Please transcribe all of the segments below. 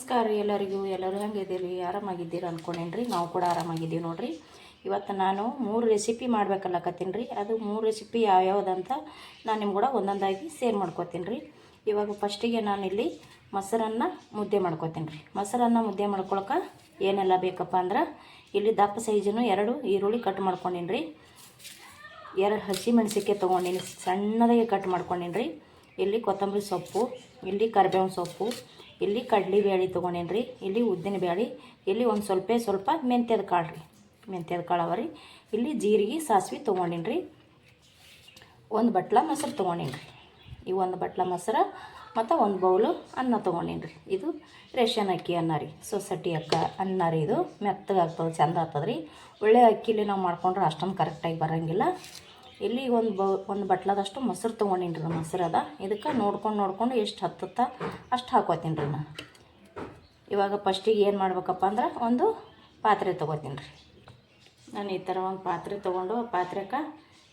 ನಮಸ್ಕಾರ ರೀ ಎಲ್ಲರಿಗೂ. ಎಲ್ಲರೂ ಹೆಂಗಿದ್ದೀರಿ ಆರಾಮಾಗಿದ್ದೀರಿ ಅಂದ್ಕೊಂಡೇನ್ರಿ ನಾವು ಕೂಡ ಆರಾಮಾಗಿದ್ದೀವಿ ನೋಡಿರಿ. ಇವತ್ತು ನಾನು ಮೂರು ರೆಸಿಪಿ ಮಾಡ್ಬೇಕಲ್ಲಕತ್ತೀನಿ ರೀ. ಅದು ಮೂರು ರೆಸಿಪಿ ಯಾವ್ಯಾವ್ದಂತ ನಾನು ನಿಮ್ಗೆ ಕೂಡ ಒಂದೊಂದಾಗಿ ಸೇರ್ ಮಾಡ್ಕೋತೀನಿ ರೀ. ಇವಾಗ ಫಸ್ಟಿಗೆ ನಾನಿಲ್ಲಿ ಮೊಸರನ್ನ ಮುದ್ದೆ ಮಾಡ್ಕೋತೀನಿ ರೀ. ಮೊಸರನ್ನ ಮುದ್ದೆ ಮಾಡ್ಕೊಳಕ್ಕೆ ಏನೆಲ್ಲ ಬೇಕಪ್ಪ ಅಂದ್ರೆ ಇಲ್ಲಿ ದಪ್ಪ ಸೈಜನ್ನು ಎರಡು ಈರುಳ್ಳಿ ಕಟ್ ಮಾಡ್ಕೊಂಡೀನಿ ರೀ. ಎರಡು ಹಸಿ ಮೆಣಸಿಕೆ ತೊಗೊಂಡೀನಿ ಸಣ್ಣದಾಗಿ ಕಟ್ ಮಾಡ್ಕೊಂಡೀನಿ ರೀ. ಇಲ್ಲಿ ಕೊತ್ತಂಬರಿ ಸೊಪ್ಪು, ಇಲ್ಲಿ ಕರಿಬೇವಿನ ಸೊಪ್ಪು ಇಲ್ಲಿ ಕಡ್ಲಿ ಬೇಳೆ ತೊಗೊಂಡೇನಿ ರೀ ಇಲ್ಲಿ ಉದ್ದಿನ ಬೇಳೆ ಇಲ್ಲಿ ಒಂದು ಸ್ವಲ್ಪ ಸ್ವಲ್ಪ ಮೆಂತ್ಯದ ಕಾಳು ರೀ, ಮೆಂತ್ಯದ ಕಾಳು ಅವ ರೀ. ಇಲ್ಲಿ ಜೀರಿಗೆ, ಸಾಸಿವೆ ತೊಗೊಂಡೀನಿ ರೀ ಒಂದು ಬಟ್ಲ ಮೊಸರು ತೊಗೊಂಡೀನಿ ರೀ ಈ ಒಂದು ಬಟ್ಲ ಮೊಸರು ಮತ್ತು ಒಂದು ಬೌಲು ಅನ್ನ ತೊಗೊಂಡೀನಿ ರೀ ಇದು ರೇಷನ್ ಅಕ್ಕಿ ಅನ್ನ ರೀ, ಸೊಸೈಟಿ ಅಕ್ಕ ಅನ್ನ ರೀ ಇದು. ಮೆತ್ತಗಾಗ್ತದೆ, ಚಂದ ಆಗ್ತದೆ ರೀ. ಒಳ್ಳೆ ಅಕ್ಕಿಲಿ ನಾವು ಮಾಡ್ಕೊಂಡ್ರೆ ಅಷ್ಟೊಂದು ಕರೆಕ್ಟಾಗಿ ಬರೋಂಗಿಲ್ಲ. ಇಲ್ಲಿ ಒಂದು ಬ, ಒಂದು ಬಟ್ಲದಷ್ಟು ಮೊಸರು ತೊಗೊಂಡೀನಿ ರೀ ಮೊಸರು ಅದ ಇದಕ್ಕೆ ನೋಡ್ಕೊಂಡು ನೋಡ್ಕೊಂಡು ಎಷ್ಟು ಹತ್ತುತ್ತಾ ಅಷ್ಟು ಹಾಕೋತೀನಿ ರೀ ನಾನು ಇವಾಗ ಫಸ್ಟಿಗೆ ಏನು ಮಾಡ್ಬೇಕಪ್ಪ ಅಂದ್ರೆ ಒಂದು ಪಾತ್ರೆ ತೊಗೋತೀನಿ ರೀ ನಾನು ಈ ಥರ ಒಂದು ಪಾತ್ರೆ ತೊಗೊಂಡು ಆ ಪಾತ್ರೆಗೆ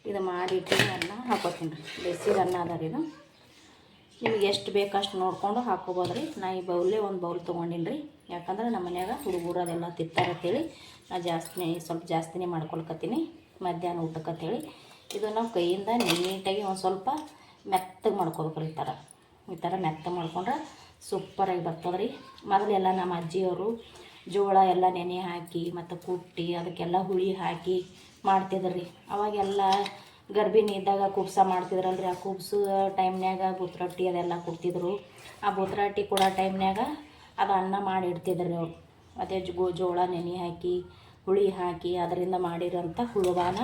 ಇದು ಮಾಡಿಟ್ಟು ಅನ್ನ ಹಾಕೋತೀನಿ ರೀ ಬೇಸಿದ ಅನ್ನ ಅದ ರೀ ಇದು. ನಿಮಗೆ ಎಷ್ಟು ಬೇಕು ಅಷ್ಟು ನೋಡ್ಕೊಂಡು ಹಾಕೋಬೋದು ರೀ ನಾ ಈ ಬೌಲೇ ಒಂದು ಬೌಲ್ ತೊಗೊಂಡೀನಿ ರೀ ಯಾಕಂದ್ರೆ ನಮ್ಮ ಮನ್ಯಾಗ ಹುಡುಗರು ಅದೆಲ್ಲ ತಿಂತಾರೆ ಅಂತೇಳಿ ನಾ ಜಾಸ್ತಿನೇ, ಸ್ವಲ್ಪ ಜಾಸ್ತಿನೇ ಮಾಡ್ಕೊಳ್ಕತ್ತೀನಿ. ಮಧ್ಯಾಹ್ನ ಊಟಕ್ಕೆ ಅಂತೇಳಿ. ಇದು ನಾವು ಕೈಯಿಂದ ನೀಟಾಗಿ ಒಂದು ಸ್ವಲ್ಪ ಮೆತ್ತಗೆ ಮಾಡ್ಕೋಬೇಕು ಈ ಥರ ಈ ಥರ ಮೆತ್ತಗೆ ಮಾಡ್ಕೊಂಡ್ರೆ ಸೂಪರಾಗಿ ಬರ್ತದೆ ರೀ ಮೊದಲೆಲ್ಲ ನಮ್ಮ ಅಜ್ಜಿಯವರು ಜೋಳ ಎಲ್ಲ ನೆನೆ ಹಾಕಿ ಮತ್ತು ಕುಟ್ಟಿ ಅದಕ್ಕೆಲ್ಲ ಹುಳಿ ಹಾಕಿ ಮಾಡ್ತಿದ್ರು. ರೀ ಅವಾಗೆಲ್ಲ ಗರ್ಭಿಣಿ ಇದ್ದಾಗ ಕುಬ್ಸ ಮಾಡ್ತಿದ್ರಲ್ರಿ. ಆ ಕುಬ್ಸ ಟೈಮ್ನ್ಯಾಗ ಬುತ್ರೊಟ್ಟಿ ಅದೆಲ್ಲ ಕೊಡ್ತಿದ್ರು. ಆ ಬುತ್ರೊಟ್ಟಿ ಕೊಡೋ ಟೈಮ್ನ್ಯಾಗ ಅದು ಅನ್ನ ಮಾಡಿ ಇಡ್ತಿದ್ರು ಅವ್ರು. ಮತ್ತು ಜೋಳ ನೆನೆ ಹಾಕಿ, ಹುಳಿ ಹಾಕಿ ಅದರಿಂದ ಮಾಡಿರೋಂಥ ಹುಳುವಾನ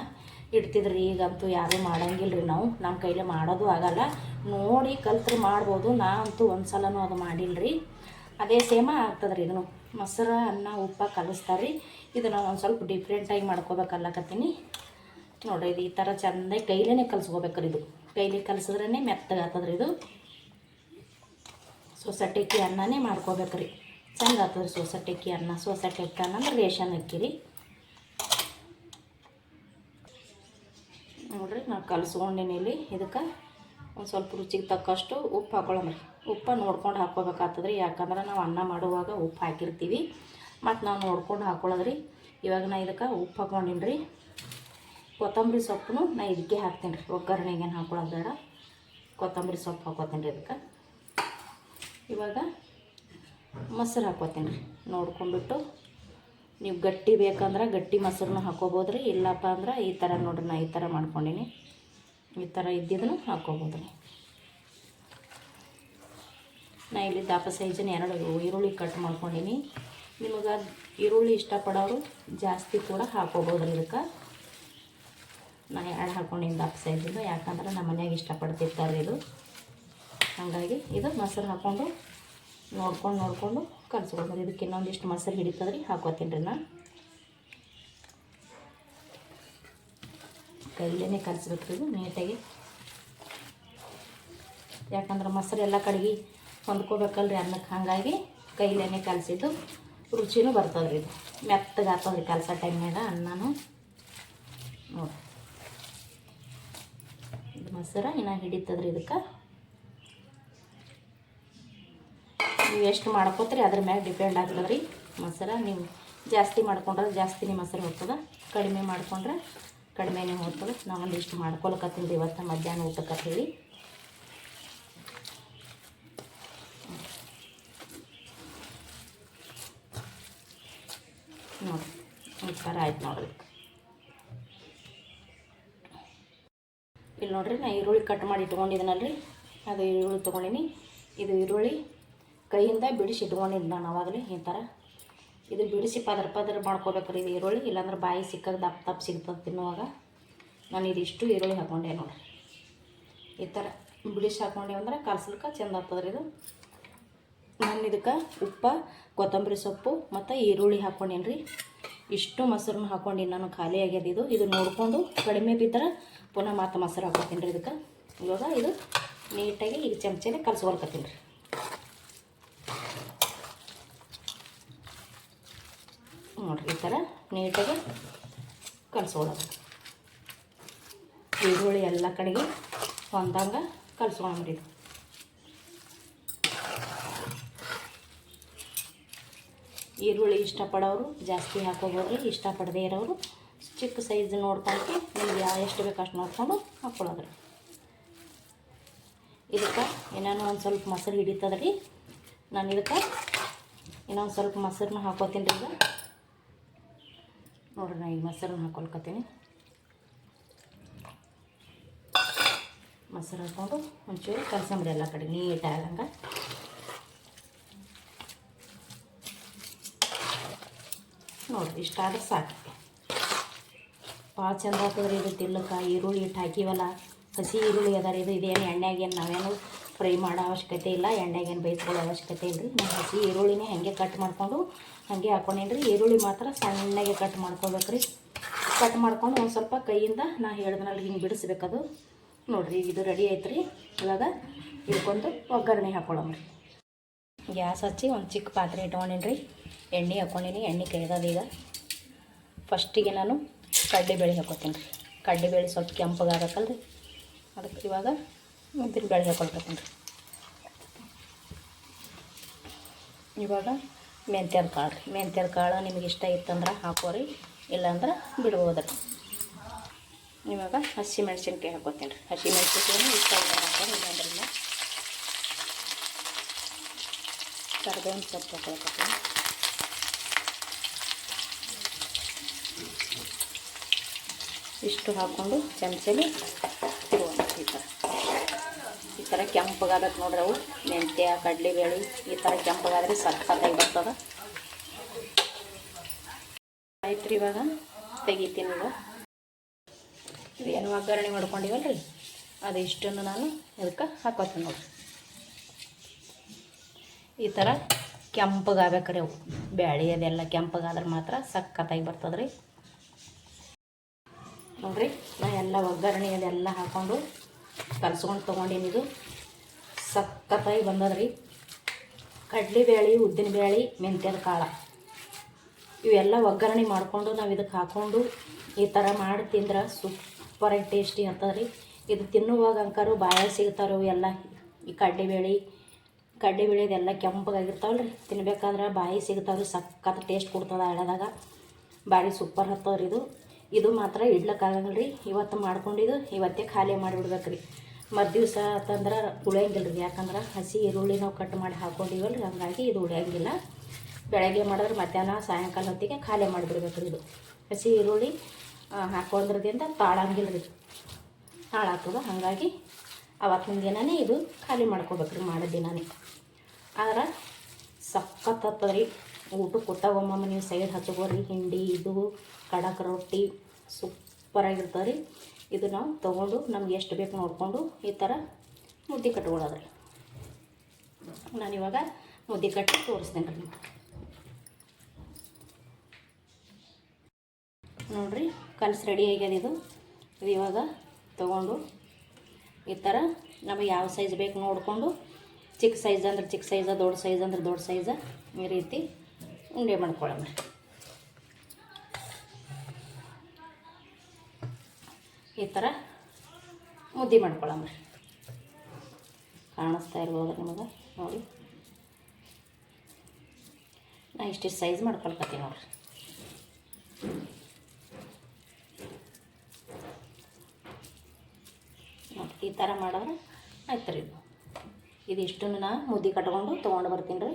ಇಡ್ತಿದ್ರಿ, ಈಗಂತೂ ಯಾರೂ ಮಾಡಂಗಿಲ್ಲ ರೀ ನಾವು. ನಮ್ಮ ಕೈಲಿ ಮಾಡೋದು ಆಗಲ್ಲ. ನೋಡಿ ಕಲ್ತ್ರೆ ಮಾಡ್ಬೋದು. ನಾ ಅಂತೂ ಒಂದು ಸಲನೂ ಅದು ಮಾಡಿಲ್ಲ ರೀ ಅದೇ ಸೇಮ ಆಗ್ತದೆ ರೀ ಇದನ್ನು. ಮೊಸರು, ಅನ್ನ, ಉಪ್ಪ ಕಲಿಸ್ತಾರೆ ರೀ ಇದನ್ನು ಒಂದು ಸ್ವಲ್ಪ ಡಿಫ್ರೆಂಟಾಗಿ ಮಾಡ್ಕೋಬೇಕಲ್ಲಕತ್ತೀನಿ. ನೋಡ್ರಿ, ಇದು ಈ ಥರ ಚೆಂದಾಗಿ ಕೈಲೇ ಕಲ್ಸ್ಕೋಬೇಕ್ರಿ ಇದು. ಕೈಲಿ ಕಲ್ಸಿದ್ರೇ ಮೆತ್ತಗಾಗ್ತದೆ ರೀ ಇದು. ಸೊಸೈಟಿ ಅನ್ನನೇ ಮಾಡ್ಕೋಬೇಕ್ರಿ. ಚಂದ ಆಗ್ತದೆ ಅನ್ನ ಸೊಸೈಟಿ ಅನ್ನ ಅಂದ್ರೆ ರೇಷನ್ ಅಕ್ಕಿ ನೋಡ್ರಿ ನಾನು ಕಲಸ್ಕೊಂಡೇನಿ ಇಲ್ಲಿ. ಇದಕ್ಕೆ ಒಂದು ಸ್ವಲ್ಪ ರುಚಿಗೆ ತಕ್ಕಷ್ಟು ಉಪ್ಪು ಹಾಕೊಳ್ಳೋಮ್ರಿ ಉಪ್ಪು ನೋಡ್ಕೊಂಡು ಹಾಕ್ಕೋಬೇಕಾಗ್ತದ್ರಿ. ಯಾಕಂದ್ರೆ ನಾವು ಅನ್ನ ಮಾಡುವಾಗ ಉಪ್ಪು ಹಾಕಿರ್ತೀವಿ. ಮತ್ತು ನಾವು ನೋಡ್ಕೊಂಡು ಹಾಕೊಳ್ಳೋದ್ರಿ. ಇವಾಗ ನಾ ಇದಕ್ಕೆ ಉಪ್ಪು ಹಾಕ್ಕೊಂಡಿನಿ ರೀ ಕೊತ್ತಂಬರಿ ಸೊಪ್ಪು ನಾ ಇದಕ್ಕೆ ಹಾಕ್ತೀನಿ ರೀ ಒಗ್ಗರಣೆಗೆ ಏನು ಹಾಕೊಳ್ಳೋದು ಬೇಡ. ಕೊತ್ತಂಬರಿ ಸೊಪ್ಪು ಹಾಕೋತೀನಿ ರೀ ಇದಕ್ಕೆ. ಇವಾಗ ಮೊಸರು ಹಾಕೋತೀನಿ ರೀ ನೋಡ್ಕೊಂಡ್ಬಿಟ್ಟು ನೀವು ಗಟ್ಟಿ ಬೇಕಂದ್ರೆ ಗಟ್ಟಿ ಮೊಸರನ್ನ ಹಾಕೋಬೋದು ರೀ ಇಲ್ಲಪ್ಪ ಅಂದ್ರೆ ಈ ಥರ ನೋಡ್ರಿ ನಾ ಈ ಥರ ಮಾಡ್ಕೊಂಡೀನಿ. ಈ ಥರ ಇದ್ದಿದ್ದನ್ನು ಹಾಕೋಬೋದು ರೀ ನಾ ಇಲ್ಲಿ ದಾಪ ಸೈಜನ್ನು ಎರಡು ಈರುಳ್ಳಿ ಕಟ್ ಮಾಡ್ಕೊಂಡೀನಿ. ನಿಮಗೆ ಈರುಳ್ಳಿ ಇಷ್ಟಪಡೋರು ಜಾಸ್ತಿ ಕೂಡ ಹಾಕೋಬೋದು ರೀ ಇದಕ್ಕೆ. ನಾನು ಎರಡು ಹಾಕ್ಕೊಂಡಿನಿ ದಪ್ಪ ಸೈಜಿಂದ, ಯಾಕಂದ್ರೆ ನಮ್ಮ ಮನೆಯಾಗೆ ಇಷ್ಟಪಡ್ತಿರ್ತಾರೆ ಇದು. ಹಾಗಾಗಿ ಇದು ಮೊಸರು ಹಾಕ್ಕೊಂಡು ನೋಡ್ಕೊಂಡು ನೋಡಿಕೊಂಡು ಕಲ್ಸ್ಕೊಳ್ಬೋದು ಇದಕ್ಕೆ ಇನ್ನೊಂದಿಷ್ಟು ಮೊಸರು ಹಿಡಿತದ್ರಿ ಹಾಕೋತೀನಿ ರೀ ನಾನು ಕೈಲೇ ಕಲಿಸ್ಬೇಕು ಇದು, ನೀಟಾಗಿ. ಯಾಕಂದ್ರೆ ಮೊಸರು ಎಲ್ಲ ಕಡೆಗೆ ಹೊಂದ್ಕೋಬೇಕಲ್ರಿ ಅನ್ನಕ್ಕೆ ಹಾಗಾಗಿ ಕೈಲೇ ಕಲಸಿದ್ದು ರುಚಿನೂ ಬರ್ತದೆ ರೀ ಇದು. ಮೆತ್ತಗೆ ಹಾಕೋದ್ರಿ ಕಲಸೋ ಟೈಮ್ನಾಗ ಅನ್ನನೂ. ನೋಡಿ ಇದು ಮೊಸರು ಇನ್ನು ಹಿಡಿತದ್ರಿ ಇದಕ್ಕೆ. ನೀವು ಎಷ್ಟು ಮಾಡ್ಕೋತೀರಿ, ಅದ್ರ ಮ್ಯಾಗ ಡಿಪೆಂಡ್ ಆಗ್ತದೆ ರೀ ಮೊಸರ ನೀವು ಜಾಸ್ತಿ ಮಾಡ್ಕೊಂಡ್ರೆ ಜಾಸ್ತಿನೇ ಮೊಸರು ಹೋಗ್ತದೆ. ಕಡಿಮೆ ಮಾಡ್ಕೊಂಡ್ರೆ ಕಡಿಮೆನೇ ಹೋಗ್ತದೆ. ನಾವೊಂದು ಇಷ್ಟು ಮಾಡ್ಕೊಳಕತ್ತೀನಿ ಇವತ್ತು ಮಧ್ಯಾಹ್ನ ಊಟಕ್ಕೆ ನೋಡಿ ಥರ ಆಯ್ತು ನೋಡ್ರಿ. ಇಲ್ಲಿ ನೋಡ್ರಿ ನಾ ಈರುಳ್ಳಿ ಕಟ್ ಮಾಡಿ ಇಟ್ಕೊಂಡಿದ್ದೀನಲ್ರಿ ಅದು ಈರುಳ್ಳಿ ತೊಗೊಂಡಿನಿ. ಇದು ಈರುಳ್ಳಿ ಕೈಯಿಂದ ಬಿಡಿಸಿ ಇಟ್ಕೊಂಡಿದ್ದು ನಾನು ಅವಾಗಲೇ ಈ ಥರ ಇದು ಬಿಡಿಸಿ ಪದರ ಪದರ ಮಾಡ್ಕೋಬೇಕ್ರಿ ಇದು ಈರುಳ್ಳಿ, ಇಲ್ಲಾಂದ್ರೆ ಬಾಯಿ ಸಿಕ್ಕಾಗ ದಪ್ಪ ದಪ್ಪ ಸಿಗ್ತದೆ ತಿನ್ನುವಾಗ ನಾನು ಇದಿಷ್ಟು ಈರುಳ್ಳಿ ಹಾಕ್ಕೊಂಡೆ ನೋಡಿರಿ. ಈ ಥರ ಬಿಡಿಸಿ ಹಾಕ್ಕೊಂಡೆ ಅಂದ್ರೆ ಕಲ್ಸ್ಲಿಕ್ಕೆ ಚೆಂದ ಆಗ್ತದ್ರಿ ಇದು. ನಾನು ಇದಕ್ಕೆ ಉಪ್ಪು, ಕೊತ್ತಂಬರಿ ಸೊಪ್ಪು ಮತ್ತು ಈರುಳ್ಳಿ ಹಾಕ್ಕೊಂಡೇನಿ ರೀ ಇಷ್ಟು ಮೊಸರನ್ನ ಹಾಕ್ಕೊಂಡು ನಾನು, ಖಾಲಿ ಆಗ್ಯದ ಇದು. ಇದು ನೋಡಿಕೊಂಡು ಕಡಿಮೆ ಬಿದ್ದರೆ ಪುನಃ ಮತ್ತೆ ಮೊಸರು ಹಾಕೋತೀನಿ ರೀ ಇದಕ್ಕೆ. ಇವಾಗ ಇದು ನೀಟಾಗಿ ಈಗ ಚಮಚೆನೇ ಕಲಸ್ಕೊಳ್ಕತ್ತೀನಿ ರೀ. ನೋಡಿರಿ ಈ ಥರ ನೀಟಾಗಿ ಕಲಸ್ಕೊಳ್ಳೋದು. ಈರುಳ್ಳಿ ಎಲ್ಲ ಕಡೆಗೆ ಹೊಂದಂಗೆ ಕಲ್ಸ್ಕೊಂಡ್ರಿ ಇದು ಈರುಳ್ಳಿ ಇಷ್ಟಪಡೋರು, ಜಾಸ್ತಿ ಹಾಕೋಬೋದ್ರಿ ಇಷ್ಟಪಡದೇ ಇರೋರು, ಚಿಕ್ಕ ಸೈಜ್ ನೋಡ್ಕೊಂಡು ನಿಮ್ಗೆ ಯಾವ ಎಷ್ಟು ಬೇಕು ಅಷ್ಟು ನೋಡ್ಕೊಂಡು ಹಾಕ್ಕೊಳ್ಳೋದ್ರಿ ಇದಕ್ಕೆ ಏನೇನೋ ಒಂದು ಸ್ವಲ್ಪ ಮೊಸರು ಹಿಡಿತದ್ರಿ. ನಾನು ಇದಕ್ಕೆ ಇನ್ನೊಂದು ಸ್ವಲ್ಪ ಮೊಸರನ್ನ ಹಾಕೋತೀನಿ ರೀ ನೋಡ್ರಿ, ನಾ ಈಗ ಮೊಸರನ್ನ ಹಾಕೊಳ್ಕತ್ತೀನಿ. ಮೊಸರು ಹಾಕ್ಕೊಂಡು ಒಂಚೂರು ಕಲ್ಸಂಬ್ರಿ ಎಲ್ಲ ಕಡೆ ನೀಟಾಗಂಗೆ ನೋಡಿ ಇಷ್ಟ ಇಷ್ಟಾದ್ರೆ ಸಾಕು. ಭಾಳ ಚಂದ ಆಗ್ತದ್ರಿ ಇದು ತಿಲ್ಲಕ್ಕೆ ಈರುಳ್ಳಿ ಇಟ್ಟು ಹಾಕಿವಲ್ಲ. ಹಸಿ ಈರುಳ್ಳಿ ಅದಾರಿ ಇದು ಇದೇನು ಎಣ್ಣೆಗೇನು ನಾವೇನು ಫ್ರೈ ಮಾಡೋ ಅವಶ್ಯಕತೆ ಇಲ್ಲ ಎಣ್ಣೆಗೇನು ಬೇಯಿಸ್ಕೊಳ್ಳೋ ಅವಶ್ಯಕತೆ ಇಲ್ಲ ರೀ ನಾನು ಹಸಿ ಈರುಳ್ಳಿನೇ ಹಾಗೆ ಕಟ್ ಮಾಡಿಕೊಂಡು, ಹಾಗೆ ಹಾಕೊಂಡೇನಿ ರೀ ಈರುಳ್ಳಿ ಮಾತ್ರ ಸಣ್ಣಗೆ ಕಟ್ ಮಾಡ್ಕೋಬೇಕ್ರಿ. ಕಟ್ ಮಾಡ್ಕೊಂಡು ಒಂದು ಸ್ವಲ್ಪ ಕೈಯಿಂದ ನಾ ಹೇಳ್ದನಲ್ಲಿ ಹಿಂಗೆ ಬಿಡಿಸ್ಬೇಕದು. ನೋಡಿರಿ ಇದು ರೆಡಿ ಐತೆ ರೀ ಇವಾಗ ಇಟ್ಕೊಂಡು ಒಗ್ಗರಣೆ ರೀ ಗ್ಯಾಸ್ ಹಚ್ಚಿ ಒಂದು ಚಿಕ್ಕ ಪಾತ್ರೆ ಇಟ್ಕೊಂಡೀನಿ ರೀ ಎಣ್ಣೆ ಹಾಕ್ಕೊಂಡೀನಿ ಎಣ್ಣೆ ಕೈದದ ಈಗ. ಫಸ್ಟಿಗೆ ನಾನು ಕಡ್ಲೆಬೇಳೆ ಹಾಕೋತೀನಿ ರೀ ಕಡ್ಲೆಬೇಳೆ ಸ್ವಲ್ಪ ಕೆಂಪಗಾಗಬೇಕಲ್ಲ ರೀ ಅದಕ್ಕೆ ಇವಾಗ ಹಾಕೊಳ್ಕೊತೀನಿ ರೀ ಇವಾಗ ಮೆಂತ್ಯದ ಕಾಳು ರೀ. ಮೆಂತ್ಯದ ಕಾಳು ನಿಮ್ಗೆ ಇಷ್ಟ ಇತ್ತಂದ್ರೆ ಹಾಕೋರಿ ಇಲ್ಲಾಂದ್ರೆ ಬಿಡ್ಬೋದು ರೀ. ಇವಾಗ ಹಸಿ ಮೆಣಸಿನ್ಕಾಯಿ ಹಾಕೋತೀನಿ ರೀ. ಹಸಿ ಮೆಣಸಿನ್ಕಾಯಿ ಇಷ್ಟ ಇಲ್ಲ ಹಾಕೋರಿ ಇಲ್ಲಾಂದ್ರಿಂದ ಇಲ್ಲ. ಕರ್ಬೇವಿನ ಸೊಪ್ಪು ಹಾಕೊಳ್ಕೊತೀನಿ ಇಷ್ಟು ಹಾಕ್ಕೊಂಡು ಚಮಚಲಿ ಥರ ಕೆಂಪಗಾಗತ್ತೆ ನೋಡ್ರಿ ಅವು. ಮೆಂತ್ಯ, ಕಡಲೆಬೇಳೆ, ಈ ಥರ ಕೆಂಪಗಾದ್ರೆ ಸಖತ್ತಾಗಿ ಬರ್ತದೆ ಆಯ್ತು ರೀ ಇವಾಗ, ತೆಗಿತೀನಿ ಇವಾಗ ಏನು ಒಗ್ಗರಣೆ ಮಾಡ್ಕೊಂಡಿವಲ್ರಿ? ಅದು ಇಷ್ಟನ್ನು ನಾನು ಇದಕ್ಕೆ ಹಾಕೋತೀನಿ ನೋಡ್ರಿ. ಈ ಥರ ಕೆಂಪಗಾಗ್ಬೇಕ್ರಿ ಅವು. ಬ್ಯಾಳಿ ಅದೆಲ್ಲ ಕೆಂಪಗಾದ್ರೆ ಮಾತ್ರ ಸಖತ್ತಾಗಿ ಬರ್ತದ್ರಿ. ನೋಡ್ರಿ, ನಾ ಎಲ್ಲ ಒಗ್ಗರಣೆ ಅದೆಲ್ಲ ಹಾಕ್ಕೊಂಡು ಕಲ್ಸ್ಕೊಂಡು ತೊಗೊಂಡೀನಿ ಇದು ಸಖತ್ತಾಗಿ ಬಂದದ್ರಿ ಉದ್ದಿನ ಉದ್ದಿನಬೇಳೆ ಮೆಂತ್ಯದ ಕಾಳು. ಇವೆಲ್ಲ ಒಗ್ಗರಣೆ ಮಾಡಿಕೊಂಡು ನಾವು ಇದಕ್ಕೆ ಹಾಕ್ಕೊಂಡು ಈ ಥರ ಮಾಡಿ ತಿಂದ್ರೆ ಸೂಪರಾಗಿ ಟೇಸ್ಟಿ ಅಂತದ್ರಿ. ಇದು ತಿನ್ನುವಾಗ ಅಂಕರು ಬಾಯಾಗ ಸಿಗ್ತಾರೋ ಎಲ್ಲ ಈ ಕಡಲೆಬೇಳೆ ಕಡ್ಲೆಬೇಳೆ ಇದೆಲ್ಲ ಕೆಂಪಗಾಗಿರ್ತಾವಲ್ಲ ರೀ ತಿನ್ಬೇಕಾದ್ರೆ ಬಾಯಿ ಸಿಗ್ತಾವ್ರಿ. ಸಖತ್ ಟೇಸ್ಟ್ ಕೊಡ್ತದೆ ಎಳೆದಾಗ ಭಾರಿ ಸೂಪರ್ ಹತ್ತವ್ರಿ ಇದು. ಇದು ಮಾತ್ರ ಇಡ್ಲಕ್ಕಾಗಲ್ಲ ರೀ ಇವತ್ತು ಮಾಡ್ಕೊಂಡಿದ್ದು ಇವತ್ತೇ ಖಾಲಿ ಮಾಡಿಬಿಡ್ಬೇಕು ರೀ ಮರು ದಿವಸ ಅಂತಂದ್ರೆ ಉಳಿಯಂಗಿಲ್ಲ ರೀ ಯಾಕಂದ್ರೆ ಹಸಿ ಈರುಳ್ಳಿ ನಾವು ಕಟ್ ಮಾಡಿ ಹಾಕೊಂಡಿವಲ್ಲ ರೀ ಹಂಗಾಗಿ ಇದು ಉಳಿಯಂಗಿಲ್ಲ. ಬೆಳಗ್ಗೆ ಮಾಡಿದ್ರೆ ಮಧ್ಯಾಹ್ನ ಸಾಯಂಕಾಲ ಹೊತ್ತಿಗೆ ಖಾಲಿ ಮಾಡಿಬಿಡ್ಬೇಕು ರೀ ಇದು. ಹಸಿ ಈರುಳ್ಳಿ ಹಾಕೊಂಡ್ರದಿಂದ ತಾಳಂಗಿಲ್ಲ ರೀ ಹಾಳಾಗ್ತದೆ ಹಾಗಾಗಿ ಅವತ್ತಿನ ದಿನವೇ ಇದು ಖಾಲಿ ಮಾಡ್ಕೋಬೇಕು ರೀ ಮಾಡೋ ದಿನವೇ ಆದ್ರೆ ಸಖತ್ ಹತ್ತದ ರೀ ಊಟಕ್ಕೆ ಕೊಟ್ಟಾಗ ಒಮ್ಮೊಮ್ಮೆ ನೀವು ಸೈಡ್ ಹಚ್ಕೋರಿ. ಹಿಂಡಿ, ಇದು, ಕಡಕ್ ರೊಟ್ಟಿ. ಸೂಪರಾಗಿರ್ತದೆ ರೀ. ಇದು ನಾವು ತೊಗೊಂಡು ನಮ್ಗೆ ಎಷ್ಟು ಬೇಕು ನೋಡಿಕೊಂಡು ಈ ಥರ ಮುದ್ದೆ ಕಟ್ಕೊಳ್ಳೋದು ರೀ ನಾನಿವಾಗ ಮುದ್ದೆ ಕಟ್ಟಿ ತೋರಿಸ್ತೇನೆ ರೀ ನೋಡ್ರಿ, ಕಲ್ಸಿ ರೆಡಿ ಆಗ್ಯದ ಇದು. ಇದು ಇವಾಗ ತೊಗೊಂಡು ಈ ಥರ ನಮಗೆ ಯಾವ ಸೈಜ್ ಬೇಕು ನೋಡಿಕೊಂಡು ಚಿಕ್ಕ ಸೈಜ್ ಅಂದ್ರೆ ಚಿಕ್ಕ ಸೈಜ ದೊಡ್ಡ ಸೈಜ್ ಅಂದ್ರೆ ದೊಡ್ಡ ಸೈಜ ಈ ರೀತಿ ಉಂಡೆ ಮಾಡ್ಕೊಳ್ಳೋಣ. ಈ ಥರ ಮುದ್ದೆ ಮಾಡ್ಕೊಳ್ಳೋಣ ಕಾಣಿಸ್ತಾ ಇರ್ಬೋದು ನಿಮಗೆ, ನೋಡಿ. ನಾ ಇಷ್ಟಿಷ್ಟು ಸೈಜ್ ಮಾಡ್ಕೊಳ್ಕತ್ತೀನಿ ನೋಡ್ರಿ. ನೋಡಿ ಈ ಥರ ಮಾಡಿದ್ರೆ ಆಯ್ತು ರೀ ಇದು. ಇದಿಷ್ಟನ್ನು ನಾ ಮುದ್ದೆ ಕಟ್ಕೊಂಡು ತೊಗೊಂಡು ಬರ್ತೀನಿ ರೀ.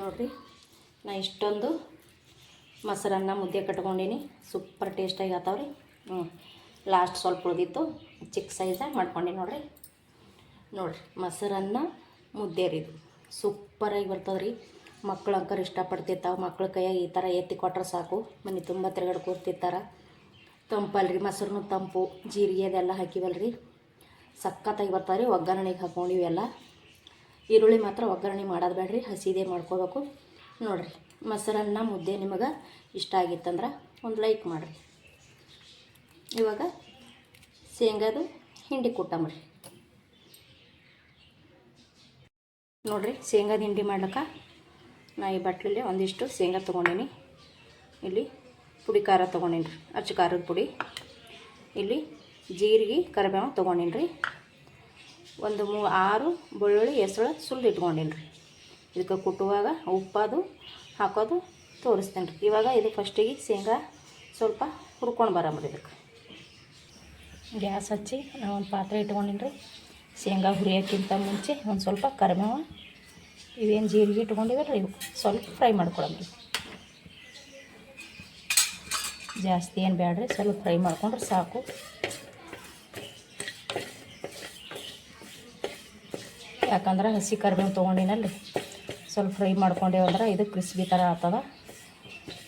ನೋಡಿರಿ, ನಾ ಇಷ್ಟೊಂದು ಮೊಸರನ್ನ ಮುದ್ದೆ ಕಟ್ಕೊಂಡೀನಿ. ಸೂಪರ್ ಟೇಸ್ಟಾಗಿ ಆತಾವ್ರಿ. ಹ್ಞೂ ಲಾಸ್ಟ್ ಸ್ವಲ್ಪ ಉಳಿದಿತ್ತು. ಚಿಕ್ಕ ಸೈಜಾಗಿ ಮಾಡ್ಕೊಂಡೆ ನೋಡಿರಿ. ನೋಡಿರಿ, ಮೊಸರನ್ನ ಮುದ್ದೆ ರೀ ಇದು ಸೂಪರಾಗಿ ಬರ್ತದೆ ರೀ ಮಕ್ಳು ಅಂಕರ್ ಇಷ್ಟಪಡ್ತಿರ್ತಾವೆ. ಮಕ್ಳ ಕೈಯಾಗ ಈ ಥರ ಎತ್ತಿ ಕೊಟ್ರೆ ಸಾಕು. ಮನೆ ತುಂಬ ತಿರುಗಾಡಿ ಕೂರ್ತಿರ್ತಾರೆ. ತಂಪಲ್ರಿ ಮೊಸರನ್ನು ತಂಪು, ಜೀರಿಗೆ ಅದೆಲ್ಲ ಹಾಕಿವಲ್ರಿ. ಸಖತ್ತಾಗಿ ಬರ್ತಾವೆ ರೀ ಒಗ್ಗರಣೆಗೆ ಹಾಕೊಂಡಿವೆಲ್ಲ ಈರುಳ್ಳಿ ಮಾತ್ರ ಒಗ್ಗರಣೆ ಮಾಡೋದು ಬೇಡ್ರಿ. ಹಸಿದೇ ಮಾಡ್ಕೋಬೇಕು. ನೋಡಿರಿ, ಮೊಸರನ್ನ ಮುದ್ದೆ ನಿಮಗೆ ಇಷ್ಟ ಆಗಿತ್ತಂದ್ರೆ ಒಂದು ಲೈಕ್ ಮಾಡಿರಿ. ಇವಾಗ ಶೇಂಗಾದು ಹಿಂಡಿ ಕುಟ್ಟಂಬ್ರಿ ನೋಡಿರಿ, ಶೇಂಗಾದ ಹಿಂಡಿ ಮಾಡ್ಲಿಕ್ಕೆ ನಾ ಈ ಬಟ್ಲಲ್ಲಿ ಒಂದಿಷ್ಟು ಶೇಂಗಾ ತೊಗೊಂಡೀನಿ. ಇಲ್ಲಿ ಪುಡಿ ಖಾರ ತೊಗೊಂಡೀನಿ ರೀ ಅಚ್ಚ ಖಾರದ ಪುಡಿ. ಇಲ್ಲಿ ಜೀರಿಗೆ ಕರಿಬೇವು ತೊಗೊಂಡೀನಿ ರೀ ಒಂದು ಮೂ, ಆರು ಬೆಳ್ಳುಳ್ಳಿ, ಹೆಸರು ಸುಲ್ದು ಇಟ್ಕೊಂಡೀನಿ ರೀ ಇದಕ್ಕೆ ಕುಟ್ಟುವಾಗ ಉಪ್ಪದು, ಹಾಕೋದು ತೋರಿಸ್ತೇನೆ ರೀ ಇವಾಗ ಇದು ಫಸ್ಟಿಗೆ ಶೇಂಗಾ ಸ್ವಲ್ಪ ಹುರ್ಕೊಂಡು ಬರಮ್ರಿ ಇದಕ್ಕೆ. ಗ್ಯಾಸ್ ಹಚ್ಚಿ ನಾವು ಒಂದು ಪಾತ್ರೆ ಇಟ್ಕೊಂಡಿನಿ ರೀ ಶೇಂಗಾ ಹುರಿಯೋಕ್ಕಿಂತ ಮುಂಚೆ ಒಂದು ಸ್ವಲ್ಪ ಕರಿಬೇವ ಇವೇನು ಜೀರಿಗೆ ಇಟ್ಕೊಂಡಿವಲ್ಲ ರೀ ಸ್ವಲ್ಪ ಫ್ರೈ ಮಾಡ್ಕೊಳಮ್ರಿ ಜಾಸ್ತಿ ಏನು ಬೇಡ್ರಿ ಸ್ವಲ್ಪ ಫ್ರೈ ಮಾಡ್ಕೊಂಡ್ರೆ ಸಾಕು. ಯಾಕಂದ್ರೆ ಹಸಿ ಕರಿಬೇವು ತೊಗೊಂಡಿನಲ್ಲಿ ಸ್ವಲ್ಪ ಫ್ರೈ ಮಾಡ್ಕೊಂಡೇವಂದ್ರೆ ಇದು ಕ್ರಿಸ್ಪಿ ಥರ ಆಗ್ತದ.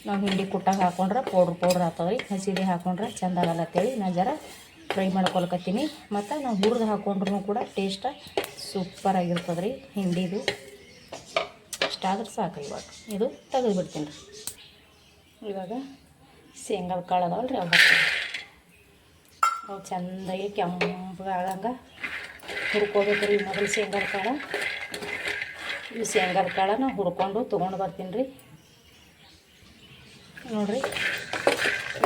ನಾವು ಹಿಂಡಿ ಕುಟ್ಟಾಗ ಹಾಕೊಂಡ್ರೆ ಪೌಡ್ರ್ ಪೌಡ್ರ್ ಆಗ್ತದೆ ರೀ ಹಸಿದೆ ಹಾಕೊಂಡ್ರೆ ಚಂದ ಆಗಲ್ಲ ಅಂತೇಳಿ ನಾನು ಜರ ಫ್ರೈ ಮಾಡ್ಕೊಳಕತ್ತೀನಿ. ಮತ್ತು ನಾವು ಹುರಿದು ಹಾಕೊಂಡ್ರೂ ಕೂಡ ಟೇಸ್ಟ ಸೂಪರಾಗಿರ್ತದೆ ರೀ ಹಿಂಡಿದು. ಇಷ್ಟಾದ್ರೆ ಸಾಕು ಇವಾಗ. ಇದು ತೆಗೆದು ಬಿಡ್ತೀನಿ. ರೀ ಇವಾಗ ಶೇಂಗಾದ ಕಾಳು ಅದಾವಲ್ಲ ರೀ ಅವು ಅವು ಚೆಂದಾಗಿ ಕೆಂಪಗಾಗಂಗೆ ಹುರ್ಕೋಬೇಕು ರೀ ಮೊದಲು ಶೇಂಗಾದ ಕಾಳು. ಈ ಶೇಂಗಾದ ಕಾಳನ್ನ ಹುರ್ಕೊಂಡು ತೊಗೊಂಡು ಬರ್ತೀನಿ ರೀ ನೋಡಿರಿ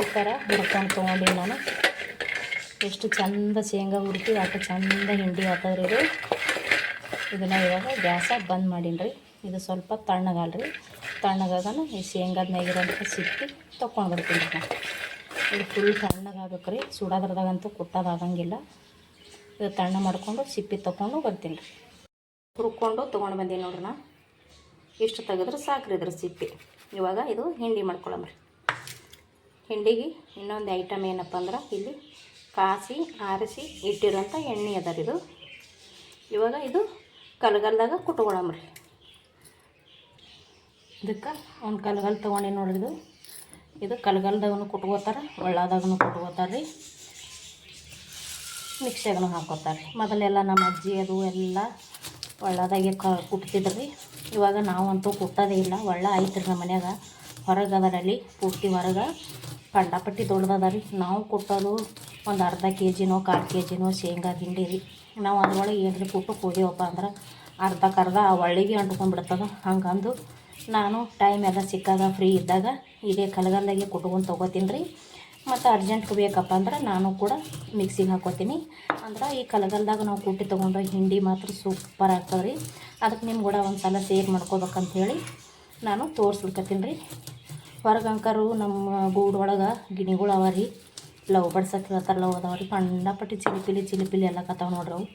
ಈ ಥರ ಹುರ್ಕೊಂಡು ತೊಗೊಂಡಿನಿ ನಾನು. ಎಷ್ಟು ಚಂದ ಶೇಂಗಾ ಹುರ್ತೀವಿ ಅಷ್ಟು ಚಂದ ಹಿಂಡಿ ಹಾಕದ್ರಿ ಇದು? ಇದನ್ನು ಇವಾಗ ಗ್ಯಾಸ ಬಂದ್ ಮಾಡೀನಿ ಇದು ಸ್ವಲ್ಪ ತಣ್ಣಗಲ್ರಿ ತಣ್ಣಗಾಗನ ಈ ಶೇಂಗಾದ ಮ್ಯಾಗಿರೋಂಥ ಸಿಕ್ಕಿ ತೊಗೊಂಡು ಬರ್ತೀನಿ ಇದು ಫುಲ್ ತಣ್ಣಗಾಗಬೇಕು ರೀ ಸುಡೋದ್ರದಾಗಂತೂ ಕುಟ್ಟೋದಾಗಂಗಿಲ್ಲ ಇದು ತಣ್ಣ ಮಾಡಿಕೊಂಡು ಸಿಪ್ಪಿ ತೊಗೊಂಡು ಬರ್ತೀನಿ ರೀ. ಹುರ್ಕೊಂಡು ತೊಗೊಂಡು ಬಂದೀನಿ ನೋಡ್ರಿ ನಾ ಇಷ್ಟು ತೆಗೆದ್ರೆ ಸಾಕ್ರಿ ಇದ್ರ ಸಿಪ್ಪಿ. ಇವಾಗ ಇದು ಹಿಂಡಿ ಮಾಡ್ಕೊಳಮ್ರಿ. ಹಿಂಡಿಗೆ ಇನ್ನೊಂದು ಐಟಮ್ ಏನಪ್ಪ ಅಂದ್ರೆ ಇಲ್ಲಿ ಕಾಸಿ, ಆರಿಸಿ ಇಟ್ಟಿರೋಂಥ ಎಣ್ಣೆ ಅದ ರೀ ಇದು. ಇವಾಗ ಇದು ಕಲ್ಗಲ್ದಾಗ ಕುಟ್ಕೊಳಮ್ರಿ ಇದಕ್ಕೆ ಒಂದು ಕಲಗಲ್ ತೊಗೊಂಡು ನೋಡಿದು ಇದು. ಕಲ್ಗಲ್ದಾಗೂ ಕುಟ್ಕೋತಾರೆ ಒಳ್ಳಾದಾಗೂ ಕುಟ್ಕೋತಾರೆ ರೀ. ಮಿಕ್ಸಿಯಾಗೂ ಹಾಕೋತಾರೆ ಮೊದಲೆಲ್ಲ ನಮ್ಮ ಅಜ್ಜಿ ಅದು ಎಲ್ಲ ಒಳ್ಳಾದಾಗೆ ಕ ಕುಟ್ತಿದ್ರು ಇವಾಗ ನಾವಂತೂ ಕುಟ್ಟೋದೇ ಇಲ್ಲ, ಒಳ್ಳೆ ಐತ್ರಿ ನಮ್ಮ ಮನ್ಯಾಗ. ಹೊರಗೆ ಅದರಲ್ಲಿ ಪೂರ್ತಿ ಹೊರಗೆ ಪಂಡಾಪಟ್ಟಿ ದೊಡ್ಡದದ ರೀ. ನಾವು ಕೊಟ್ಟೋದು ಒಂದು ಅರ್ಧ ಕೆ ಜಿನೋ ಕಾಲು ಕೆ ಜಿನೋ ಶೇಂಗಾ, ಹಿಂಡಿ ರೀ. ನಾವು ಅದ್ರೊಳಗೆ ಏನ್ರಿ ಕುಟ್ಟು ಹೋದೇವಪ್ಪ ಅಂದ್ರೆ ಅರ್ಧಕ್ಕರ್ಧ ಆ ಒಳ್ಳಿಗೆ ಅಂಟ್ಕೊಂಡ್ಬಿಡ್ತದ. ಹಂಗಂದು ನಾನು ಟೈಮ್ ಎಲ್ಲ ಸಿಕ್ಕಾಗ ಫ್ರೀ ಇದ್ದಾಗ ಇದೇ ಕಲಗಲ್ದಾಗೆ ಕುಟ್ಕೊಂಡು ತೊಗೋತೀನಿ ರೀ. ಮತ್ತು ಅರ್ಜೆಂಟ್ ಬೇಕಪ್ಪ ಅಂದ್ರೆ ನಾನು ಕೂಡ ಮಿಕ್ಸಿಗೆ ಹಾಕೋತೀನಿ. ಅಂದ್ರೆ ಈ ಕಲಗಲ್ದಾಗ ನಾವು ಕುಟ್ಟಿ ತೊಗೊಂಡ್ರೆ ಹಿಂಡಿ ಮಾತ್ರ ಸೂಪರ್ ಆಗ್ತದೆ ರೀ. ಅದಕ್ಕೆ ನಿಮ್ಗೆ ಕೂಡ ಒಂದು ಸಲ ಸೇರ್ ಮಾಡ್ಕೋಬೇಕಂಥೇಳಿ ನಾನು ತೋರಿಸ್ಲಿಕ್ಕತ್ತೀನಿ ರೀ. ಹೊರಗಂಕರು ನಮ್ಮ ಗೂಡೊಳಗೆ ಗಿಣಿಗಳು ಅವ ರೀ. ಲವ್ ಬಡ್ಸಕ್ಕೆ ಹೇಳ್ತಾರೆ ಲವ್ ಅದಾವ ರೀ. ಕಂಡಪಟ್ಟಿ ಚಿಲಿಪಿಲಿ ಚಿಲಿಪಿಲಿ ಎಲ್ಲ ಕತ್ತಾವ ನೋಡ್ರಿ ಅವು.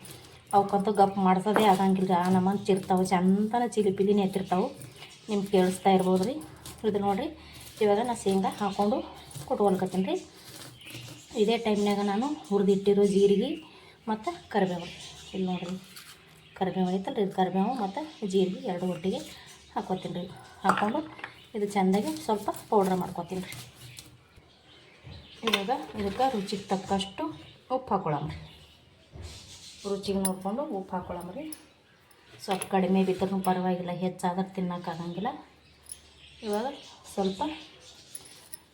ಅವಕ್ಕಂತೂ ಗಪ್ ಮಾಡ್ಸೋದೇ ಆಗಂಗಿಲ್ಲ ರೀ ಆ ನಮ್ಮಂತ ಚಿರ್ತಾವೆ, ಚಂದನ ಚಿಲಿಪಿಲಿ ಎತ್ತಿರ್ತಾವೆ ನಿಮ್ಗೆ ಕೇಳಿಸ್ತಾ ಇರ್ಬೋದು ರೀ. ಇದು ನೋಡಿರಿ, ಇವಾಗ ನಾನು ಶೇಂಗಾ ಹಾಕ್ಕೊಂಡು ಕೊಟ್ಕೊಳ್ಕತ್ತೀನಿ ರೀ. ಇದೇ ಟೈಮ್ನಾಗ ನಾನು ಹುರಿದಿಟ್ಟಿರೋ ಜೀರಿಗೆ ಮತ್ತು ಕರಿಬೇವು ಇಲ್ಲಿ ನೋಡಿರಿ ಕರಿಬೇವು ಐತಲ್ಲ ರೀ ಕರಿಬೇವು ಮತ್ತು ಜೀರಿಗೆ ಎರಡು ಒಟ್ಟಿಗೆ ಹಾಕ್ಕೊತೀನಿ ರೀ. ಹಾಕ್ಕೊಂಡು ಇದು ಚೆಂದಾಗಿ ಸ್ವಲ್ಪ ಪೌಡ್ರ್ ಮಾಡ್ಕೊತೀನಿ ರೀ. ಇವಾಗ ಇದಕ್ಕೆ ರುಚಿಗೆ ತಕ್ಕಷ್ಟು ಉಪ್ಪು ಹಾಕೊಳಮ್ರಿ ರುಚಿಗೆ ನೋಡಿಕೊಂಡು ಉಪ್ಪು ಹಾಕೊಳಮ್ರಿ ಸ್ವಲ್ಪ ಕಡಿಮೆ ಬಿದ್ದರೂ ಪರವಾಗಿಲ್ಲ, ಹೆಚ್ಚಾದ್ರೆ ತಿನ್ನೋಕ್ಕಾಗಂಗಿಲ್ಲ ಇವಾಗ ಸ್ವಲ್ಪ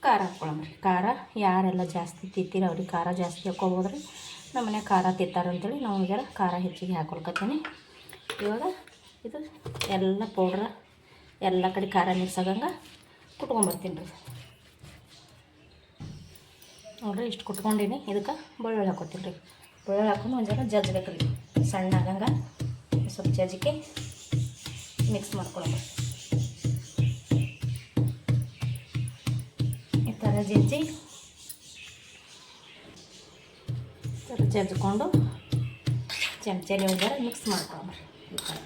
ಖಾರ ಹಾಕ್ಕೊಳಮ್ರಿ ಖಾರ ಯಾರೆಲ್ಲ ಜಾಸ್ತಿ ತಿಂತೀರ ಅವ್ರಿಗೆ ಖಾರ ಜಾಸ್ತಿ ಹಾಕ್ಕೊಬೋದು ರೀ. ನಮ್ಮ ಮನ್ಯಾಗ ಖಾರ ತಿಂತಾರೆ ಅಂತೇಳಿ ನಾವು ಈಗ ಖಾರ ಹೆಚ್ಚಿಗೆ ಹಾಕೊಳ್ಕತ್ತೀನಿ. ಇವಾಗ ಇದು ಎಲ್ಲ ಪೌಡ್ರ ಎಲ್ಲ ಕಡೆ ಖಾರ ಮಿಕ್ಸ್ ಆಗಂಗೆ ಕುಟ್ಕೊಂಬರ್ತೀನಿ ರೀ. ನೋಡಿರಿ, ಇಷ್ಟು ಕುಟ್ಕೊಂಡೀನಿ. ಇದಕ್ಕೆ ಬೆಳ್ಳುಳ್ಳಿ ಹಾಕೋತೀನಿ ರೀ ಬೆಳ್ಳುಳ್ಳಿ ಹಾಕೊಂಡು ಒಂದು ಜನ ಜಜ್ಬೇಕು ರೀ ಸಣ್ಣ ಆಗಂಗೆ ಸ್ವಲ್ಪ ಜಜ್ಜಿಗೆ ಮಿಕ್ಸ್ ಮಾಡ್ಕೊಳಮ್ಮ ಈ ಥರ ಜಜ್ಜಿ, ಈ ಥರ ಜಜ್ಕೊಂಡು ಚಮಚಲಿ ಮಿಕ್ಸ್ ಮಾಡ್ಕೊಳ್ರಿ ಈ ಥರ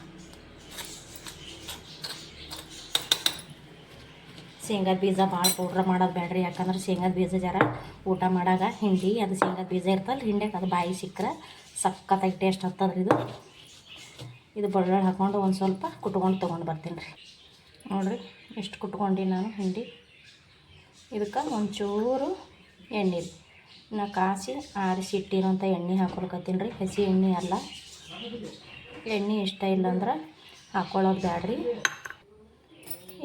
ಶೇಂಗಾದ ಬೀಜ ಭಾಳ ಪೌಡ್ರ್ ಮಾಡೋದು ಬೇಡ್ರಿ, ಯಾಕಂದ್ರೆ ಶೇಂಗಾದ ಬೀಜ ಜರ ಊಟ ಮಾಡಾಗ ಹಿಂಡಿ, ಅದು ಶೇಂಗಾದ ಬೀಜ ಇರ್ತಲ್ಲ ಹಿಂಡ್ಯಾಕ ಅದು ಬಾಯಿ ಸಿಕ್ಕರೆ ಸಖತ್ತಾಗಿ ಟೇಸ್ಟ್ ಹತ್ತದ್ರಿ ಇದು. ಇದು ಬೆಳ್ಳುಳ್ಳಿ ಹಾಕ್ಕೊಂಡು ಒಂದು ಸ್ವಲ್ಪ ಕುಟ್ಕೊಂಡು ತೊಗೊಂಡು ಬರ್ತೀನಿ ರೀ. ನೋಡಿರಿ, ಎಷ್ಟು ಕುಟ್ಕೊಂಡು ನಾನು ಹಿಂಡಿ. ಇದಕ್ಕೆ ಒಂಚೂರು ಎಣ್ಣೆ ರೀ. ನಾ ಕಾಸಿ ಆರಿಸಿ ಇಟ್ಟಿರೋಂಥ ಎಣ್ಣೆ ಹಾಕೊಳ್ಕತ್ತೀನಿ ರೀ. ಹಸಿ ಎಣ್ಣೆ ಅಲ್ಲ. ಎಣ್ಣೆ ಇಷ್ಟ ಇಲ್ಲಂದ್ರೆ ಹಾಕ್ಕೊಳ್ಳೋದು ಬ್ಯಾಡ್ರಿ.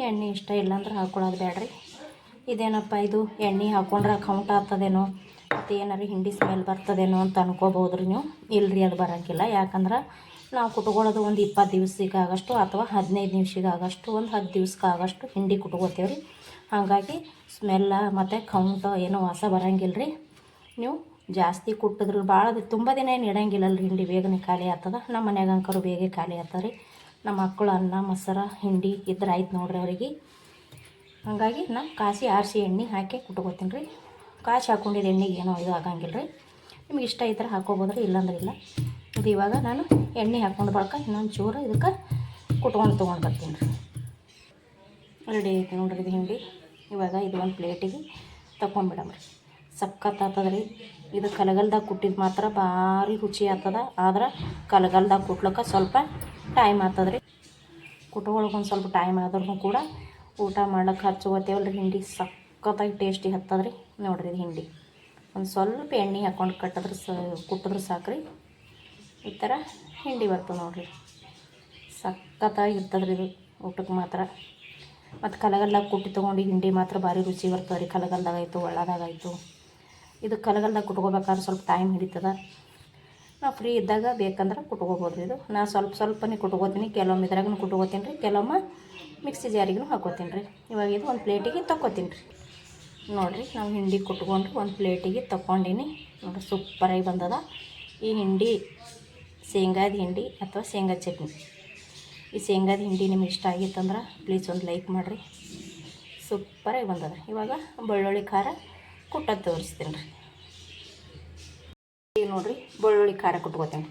ಎಣ್ಣೆ ಇಷ್ಟ ಇಲ್ಲಾಂದ್ರೆ ಹಾಕ್ಕೊಳ್ಳೋದು ಬೇಡ್ರಿ. ಇದೇನಪ್ಪ ಇದು? ಎಣ್ಣೆ ಹಾಕ್ಕೊಂಡ್ರೆ ಕೌಂಟ್ ಆಗ್ತದೇನೋ? ಮತ್ತು ಏನಾರು ಹಿಂಡಿ ಸ್ಮೆಲ್ ಬರ್ತದೇನೋ ಅಂತ ಅನ್ಕೋಬೋದು ರೀ ನೀವು? ಇಲ್ಲರಿ ಅದು ಬರೋಂಗಿಲ್ಲ. ಯಾಕಂದ್ರೆ ನಾವು ಕುಟ್ಕೊಳ್ಳೋದು ಒಂದು ಇಪ್ಪತ್ತು ದಿವ್ಸಕ್ಕೆ ಆಗಷ್ಟು ಅಥವಾ ಹದಿನೈದು ನಿಮಿಷಕ್ಕೆ ಆಗಷ್ಟು ಒಂದು ಹತ್ತು ದಿವ್ಸಕ್ಕೆ ಆಗಷ್ಟು ಹಿಂಡಿ ಕುಟ್ಕೋತೇವೆ ರೀ ಹಾಗಾಗಿ ಸ್ಮೆಲ್ಲ ಮತ್ತು ಕೌಂಟ್ ಏನೋ ವಾಸ ಬರೋಂಗಿಲ್ಲ ರೀ ನೀವು ಜಾಸ್ತಿ ಕುಟ್ಟಿದ್ರೆ ಭಾಳ ತುಂಬ ದಿನ ಏನು ಇಡೋಂಗಿಲ್ಲಲ್ಲ ರೀ ಹಿಂಡಿ, ಬೇಗನೆ ಖಾಲಿ ಆಗ್ತದ. ನಮ್ಮ ಮನ್ಯಾಗ ಅಂಕರು ಬೇಗ ಖಾಲಿ ಆಗ್ತದೆ ರೀ ನಮ್ಮ ಮಕ್ಕಳು ಅನ್ನ, ಮೊಸರ, ಹಿಂಡಿ ಇದ್ರೆ ಆಯ್ತು ನೋಡ್ರಿ ಅವರಿಗೆ. ಹಾಗಾಗಿ ನಾನು ಕಾಸಿ ಆರಿಸಿ ಎಣ್ಣೆ ಹಾಕಿ ಕುಟ್ಕೋತೀನಿ ರೀ. ಕಾಸಿ ಹಾಕೊಂಡಿದ್ದು ಎಣ್ಣೆಗೆ ಏನೋ ಇದು ಆಗಂಗಿಲ್ಲ ರೀ. ನಿಮ್ಗೆ ಇಷ್ಟ ಇದ್ರೆ ಹಾಕೋಬೋದ್ರಿ, ಇಲ್ಲಾಂದ್ರೆ ಇಲ್ಲ. ಇದು ಇವಾಗ ನಾನು ಎಣ್ಣೆ ಹಾಕ್ಕೊಂಡು ಬಳಕ ಇನ್ನೊಂದು ಚೂರು ಇದಕ್ಕೆ ಕುಟ್ಕೊಂಡು ತೊಗೊಂಡು ಬರ್ತೀನಿ ರೀ. ರೆಡಿ ಐತಿ ನೋಡ್ರಿ ಇದು ಹಿಂಡಿ. ಇವಾಗ ಇದು ಒಂದು ಪ್ಲೇಟಿಗೆ ತಗೊಂಡ್ಬಿಡಮ್ರಿ ಸಖತ್ ಆಗ್ತದ ರೀ ಇದು ಕಲಗಲ್ದಾಗ ಕುಟ್ಟಿದ್ದು ಮಾತ್ರ ಭಾರಿ ರುಚಿ ಆಗ್ತದ. ಆದ್ರೆ ಕಲಗಲ್ದಾಗ ಕುಟ್ಲಿಕ್ಕೆ ಸ್ವಲ್ಪ ಟೈಮ್ ಆಗ್ತದ್ರಿ. ಒಂದು ಸ್ವಲ್ಪ ಟೈಮ್ ಆದ್ರೂ ಕೂಡ ಊಟ ಮಾಡ್ಲಿಕ್ಕೆ ಹಚ್ಕೋತೇವಲ್ಲ ರೀ ಹಿಂಡಿ. ಸಖತ್ತಾಗಿ ಟೇಸ್ಟಿ ಹತ್ತದ್ರಿ. ನೋಡ್ರಿ ಹಿಂಡಿ. ಒಂದು ಸ್ವಲ್ಪ ಎಣ್ಣೆ ಹಾಕ್ಕೊಂಡು ಕಟ್ಟಿದ್ರೆ ಸ, ಕುಟ್ಟಿದ್ರೆ ಸಾಕ್ರಿ. ಈ ಥರ ಹಿಂಡಿ ಬರ್ತದೆ ನೋಡಿರಿ. ಸಖತ್ತಾಗಿ ಇರ್ತದ್ರಿ ಇದು ಊಟಕ್ಕೆ ಮಾತ್ರ. ಮತ್ತು ಕಲಗಲ್ದಾಗ ಕುಟ್ಟಿ ತೊಗೊಂಡು ಹಿಂಡಿ ಮಾತ್ರ ಭಾರಿ ರುಚಿ ಬರ್ತದೆ ರೀ ಕಲಗಲ್ದಾಗ ಆಯಿತು ಒಳ್ಳದಾಗಾಯಿತು ಇದು ಕಲಗಲ್ದಾಗ ಕುಟ್ಕೋಬೇಕಾದ್ರೆ ಸ್ವಲ್ಪ ಟೈಮ್ ಹಿಡಿತದ. ನಾವು ಫ್ರೀ ಇದ್ದಾಗ ಬೇಕಂದ್ರೆ ಕುಟ್ಕೋಬೋದು ಇದು. ನಾ ಸ್ವಲ್ಪ ಸ್ವಲ್ಪನೇ ಕುಟ್ಕೋತೀನಿ, ಕೆಲವೊಮ್ಮೆ ಇದ್ರಾಗೂ ಕುಟ್ಕೋತೀನಿ ರೀ, ಕೆಲವೊಮ್ಮೆ ಮಿಕ್ಸಿ ಜಾರಿಗೂ ಹಾಕೋತೀನಿ ರೀ. ಇವಾಗ ಇದು ಒಂದು ಪ್ಲೇಟಿಗೆ ತಕ್ಕೋತೀನಿ ರೀ. ನೋಡಿರಿ, ನಾವು ಹಿಂಡಿ ಕುಟ್ಕೊಂಡು ಒಂದು ಪ್ಲೇಟಿಗೆ ತಕ್ಕೊಂಡಿನಿ. ನೋಡಿರಿ, ಸೂಪರಾಗಿ ಬಂದದ. ಈ ಹಿಂಡಿ, ಶೇಂಗಾದ ಹಿಂಡಿ ಅಥವಾ ಶೇಂಗಾ ಚಟ್ನಿ. ಈ ಶೇಂಗಾದ ಹಿಂಡಿ ನಿಮ್ಗೆ ಇಷ್ಟ ಆಗಿತ್ತಂದ್ರೆ ಪ್ಲೀಸ್ ಒಂದು ಲೈಕ್ ಮಾಡಿರಿ. ಸೂಪರಾಗಿ ಬಂದದ. ಇವಾಗ ಬೆಳ್ಳುಳ್ಳಿ ಖಾರ ಕುಟ್ಟದ್ದು ತೋರಿಸ್ತೀನಿ ರೀ. ಈಗ ನೋಡಿರಿ, ಬೆಳ್ಳುಳ್ಳಿ ಖಾರ ಕುಟ್ಕೋತೀನಿ.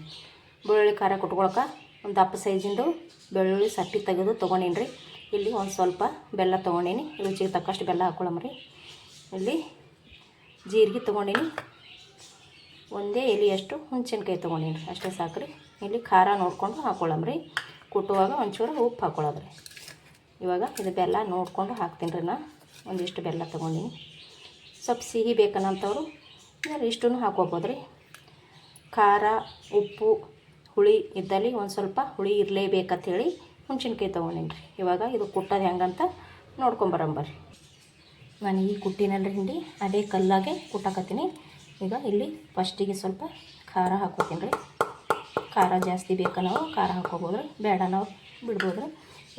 ಬೆಳ್ಳುಳ್ಳಿ ಖಾರ ಕುಟ್ಕೊಳಕ ಒಂದು ದಪ್ಪ ಸೈಜಿಂದು ಬೆಳ್ಳುಳ್ಳಿ ಸಟ್ಟಿ ತೆಗೆದು ತೊಗೊಂಡೀನಿ ರೀ. ಇಲ್ಲಿ ಒಂದು ಸ್ವಲ್ಪ ಬೆಲ್ಲ ತೊಗೊಂಡೀನಿ. ರುಚಿಗೆ ತಕ್ಕಷ್ಟು ಬೆಲ್ಲ ಹಾಕ್ಕೊಳಮ್ರಿ ಇಲ್ಲಿ ಜೀರಿಗೆ ತೊಗೊಂಡೀನಿ. ಒಂದೇ ಎಲೆಯಷ್ಟು ಹುಣಸಿನ್ಕಾಯಿ ತೊಗೊಂಡೀನಿ ಅಷ್ಟೇ ರೀ. ಇಲ್ಲಿ ಖಾರ ನೋಡ್ಕೊಂಡು ರೀ. ಕುಟ್ಟುವಾಗ ಒಂಚೂರು ಉಪ್ಪು ಹಾಕ್ಕೊಳ್ಳೋದ್ರಿ ಇವಾಗ ಇದು ಬೆಲ್ಲ ನೋಡಿಕೊಂಡು ಹಾಕ್ತೀನಿ ರೀ ನಾ. ಒಂದಿಷ್ಟು ಬೆಲ್ಲ ತೊಗೊಂಡೀನಿ. ಸ್ವಲ್ಪ ಸಿಹಿ ಬೇಕನ್ನಂಥವ್ರು ಇಷ್ಟು ಇಷ್ಟನ್ನು ಹಾಕೋಬೋದು ರೀ ಖಾರ, ಉಪ್ಪು, ಹುಳಿ ಇದ್ದಲ್ಲಿ ಒಂದು ಸ್ವಲ್ಪ ಹುಳಿ ಇರಲೇಬೇಕಂತೇಳಿ ಹುಣ್ಸಿನ್ಕಾಯಿ ತೊಗೊಂಡೀನಿ ರೀ ಇವಾಗ ಇದು ಕುಟ್ಟೋದು ಹೆಂಗಂತ ನೋಡ್ಕೊಂಬರಂಬರ್ರಿ. ನಾನು ಈ ಕುಟ್ಟಿನಲ್ಲಿ ಹಿಂಡಿ ಅದೇ ಕಲ್ಲಾಗೆ ಕುಟ್ಟಕತ್ತೀನಿ. ಈಗ ಇಲ್ಲಿ ಫಸ್ಟಿಗೆ ಸ್ವಲ್ಪ ಖಾರ ಹಾಕೋತೀನಿ ರೀ ಖಾರ ಜಾಸ್ತಿ ಬೇಕಾ ನಾವು ಖಾರ ಹಾಕೋಬೋದು ರೀ ಬೇಡ ನಾವು ಬಿಡ್ಬೋದು ರೀ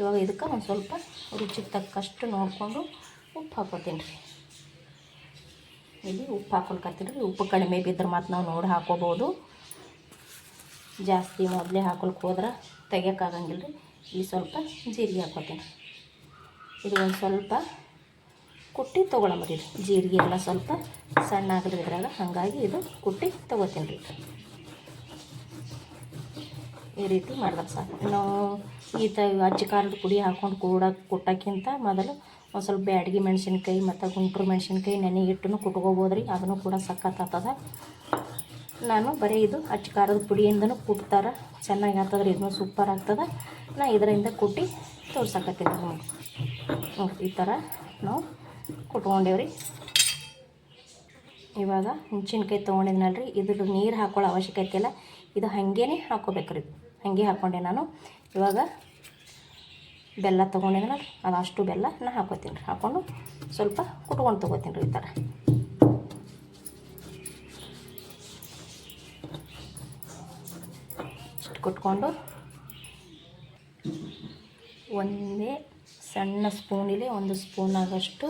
ಇವಾಗ ಇದಕ್ಕೆ ಒಂದು ಸ್ವಲ್ಪ ರುಚಿಗೆ ತಕ್ಕಷ್ಟು ನೋಡಿಕೊಂಡು ಉಪ್ಪು ಹಾಕೋತೀನಿ ರೀ ಇಲ್ಲಿ ಉಪ್ಪು ಹಾಕೊಳ್ಕತ್ತೀರಿ ಉಪ್ಪು ಕಡಿಮೆ ಬಿದ್ದರೆ ಮತ್ತು ನಾವು ನೋಡಿ ಹಾಕೋಬೋದು. ಜಾಸ್ತಿ ಮೊದಲೇ ಹಾಕೊಳಕ್ಕೆ ಹೋದ್ರೆ ತೆಗಿಯೋಕ್ಕಾಗಂಗಿಲ್ಲ ರೀ ಇಲ್ಲಿ ಸ್ವಲ್ಪ ಜೀರಿಗೆ ಹಾಕೋತೀನಿ. ಇದು ಒಂದು ಸ್ವಲ್ಪ ಕುಟ್ಟಿ ತೊಗೊಳಂಬರಿ. ಜೀರಿಗೆ ಎಲ್ಲ ಸ್ವಲ್ಪ ಸಣ್ಣ ಆಗಲಿ ಇದ್ರಾಗ, ಹಾಗಾಗಿ ಇದು ಕುಟ್ಟಿ ತೊಗೋತೀನಿ ರೀ ಈ ರೀತಿ ಮಾಡ್ದಾಗ ಸಾಕು. ನಾವು ಈ ತ ಅಜ್ಜಿ ಖಾರದ ಪುಡಿ ಹಾಕೊಂಡು ಕೂಡ ಕುಟ್ಟೋಕ್ಕಿಂತ ಮೊದಲು ಒಂದು ಸ್ವಲ್ಪ ಬ್ಯಾಡಗಿ ಮೆಣಸಿನ್ಕಾಯಿ ಮತ್ತು ಗುಂಟ್ರು ಮೆಣಸಿನ್ಕಾಯಿ ನೆನೆ ಇಟ್ಟು ಕುಟ್ಕೋಬೋದು ರೀ ಅದನ್ನು ಕೂಡ ಸಖತ್ ಆಗ್ತದ. ನಾನು ಬರೀ ಇದು ಅಚ್ಚ ಖಾರದ ಪುಡಿಯಿಂದನೂ ಕುಟ್ತಾರೆ, ಚೆನ್ನಾಗಿ ಆಗ್ತದ್ರೆ ಇದನ್ನು ಸೂಪರ್ ಆಗ್ತದೆ. ನಾ ಇದರಿಂದ ಕುಟ್ಟಿ ತೋರ್ಸಕತ್ತೀನಿ ನೋಡಿ, ಈ ಥರ ನಾವು ಕುಟ್ಕೊಂಡೇವ್ರಿ. ಇವಾಗ ಹುಣ್ಸಿನ್ಕಾಯಿ ತೊಗೊಂಡಿದ್ನಲ್ಲ ರೀ ಇದ್ರ ನೀರು ಹಾಕೊಳ್ಳೋ ಅವಶ್ಯಕತೆ ಇಲ್ಲ, ಇದು ಹಾಗೇನೆ ಹಾಕೋಬೇಕ್ರಿ. ಹಾಗೆ ಹಾಕ್ಕೊಂಡೆ ನಾನು. ಇವಾಗ ಬೆಲ್ಲ ತೊಗೊಂಡಿದ್ನಲ್ಲ ಅದು ಅಷ್ಟು ಬೆಲ್ಲ ನಾ ಹಾಕೋತೀನಿ ರೀ. ಹಾಕ್ಕೊಂಡು ಸ್ವಲ್ಪ ಕುಟ್ಕೊಂಡು ತೊಗೋತೀನಿ ರೀ ಈ ಥರ. ಇಷ್ಟು ಕುಟ್ಕೊಂಡು ಒಂದೇ ಸಣ್ಣ ಸ್ಪೂನಿಲಿ ಒಂದು ಸ್ಪೂನ್ ಆಗೋಷ್ಟು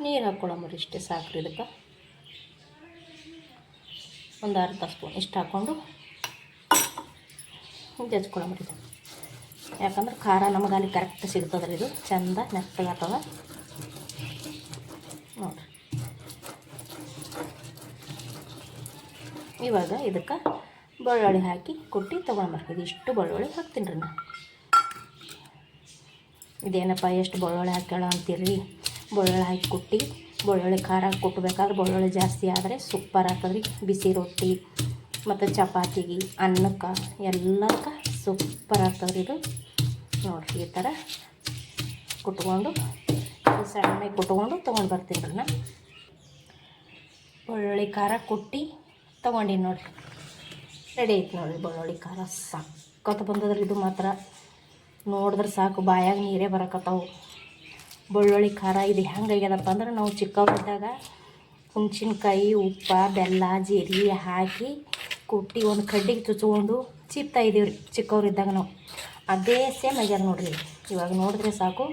ನೀರು ಹಾಕ್ಕೊಳಮ್ರಿ ಇಷ್ಟೇ ಸಾಕ್ರಿ ಇದಕ್ಕೆ. ಒಂದು ಅರ್ಧ ಸ್ಪೂನ್ ಇಷ್ಟು ಹಾಕ್ಕೊಂಡು ಜಜ್ಕೊಳಮ್ರಿ ಇದು ಯಾಕಂದ್ರೆ ಖಾರ ನಮಗೆ ಅಲ್ಲಿ ಕರೆಕ್ಟ್ ಸಿಗ್ತದ್ರಿ ಇದು. ಚಂದ ಆಗ್ತದೆ ನೋಡಿರಿ. ಇವಾಗ ಇದಕ್ಕೆ ಬೆಳ್ಳುಳ್ಳಿ ಹಾಕಿ ಕುಟ್ಟಿ ತೊಗೊಂಡ್ಬರ್ತೀವಿ. ಇಷ್ಟು ಬೆಳ್ಳುಳ್ಳಿ ಹಾಕ್ತೀನಿ ರೀ ನಾನು. ಇದೇನಪ್ಪ, ಎಷ್ಟು ಬೆಳ್ಳುಳ್ಳಿ ಹಾಕ್ಯಾಳ ಅಂತೀರಿ? ಬೆಳ್ಳುಳ್ಳಿ ಹಾಕಿ ಕುಟ್ಟಿ, ಬೆಳ್ಳುಳ್ಳಿ ಖಾರ ಕುಟ್ಟಬೇಕಾದ್ರೆ ಬೆಳ್ಳುಳ್ಳಿ ಜಾಸ್ತಿ ಆದರೆ ಸೂಪರ್ ಆಗ್ತದ್ರಿ. ಬಿಸಿ ರೊಟ್ಟಿ. ಮತ್ತು ಚಪಾತಿಗೆ, ಅನ್ನಕ್ಕೆ, ಎಲ್ಲಕ್ಕೆ ಸೂಪರ್ ಆಗ್ತದ್ರಿ ಇದು. ನೋಡಿರಿ ಈ ಥರ ಕುಟ್ಕೊಂಡು ಸಣ್ಣಗೆ ಕುಟ್ಕೊಂಡು ತೊಗೊಂಡು ಬರ್ತೀನಿ ರೀ ನಾನು ಬೆಳ್ಳುಳ್ಳಿ ಖಾರ ಕುಟ್ಟಿ ತೊಗೊಂಡಿನಿ ನೋಡಿರಿ. ರೆಡಿ ಐತೆ ನೋಡಿರಿ ಬೆಳ್ಳುಳ್ಳಿ ಖಾರ. ಸಕ್ಕತ್ತು ಬಂದದ್ರಿ ಇದು ಮಾತ್ರ. ನೋಡಿದ್ರೆ ಸಾಕು, ಬಾಯಾಗ ನೀರೇ ಬರಕತ್ತಾವು. ಬೆಳ್ಳುಳ್ಳಿ ಖಾರ ಇದು ಹೆಂಗಾಗ್ಯದಪ್ಪ ಅಂದ್ರೆ ನಾವು ಚಿಕ್ಕವರಿದ್ದಾಗ ಹುಣ್ಸಿನ್ಕಾಯಿ, ಉಪ್ಪ, ಬೆಲ್ಲ, ಜೀರಿಗೆ ಹಾಕಿ ಕುಟ್ಟಿ ಒಂದು ಕಡ್ಡಿಗೆ ಚುಚ್ಕೊಂಡು ಚಿಪ್ತಾ ಇದೀವಿ ರೀ ಚಿಕ್ಕವರಿದ್ದಾಗ ನಾವು ಅದೇ ಸೇಮ್ ಆಗ್ಯದ ನೋಡ್ರಿ. ಇವಾಗ ನೋಡಿದ್ರೆ ಸಾಕು,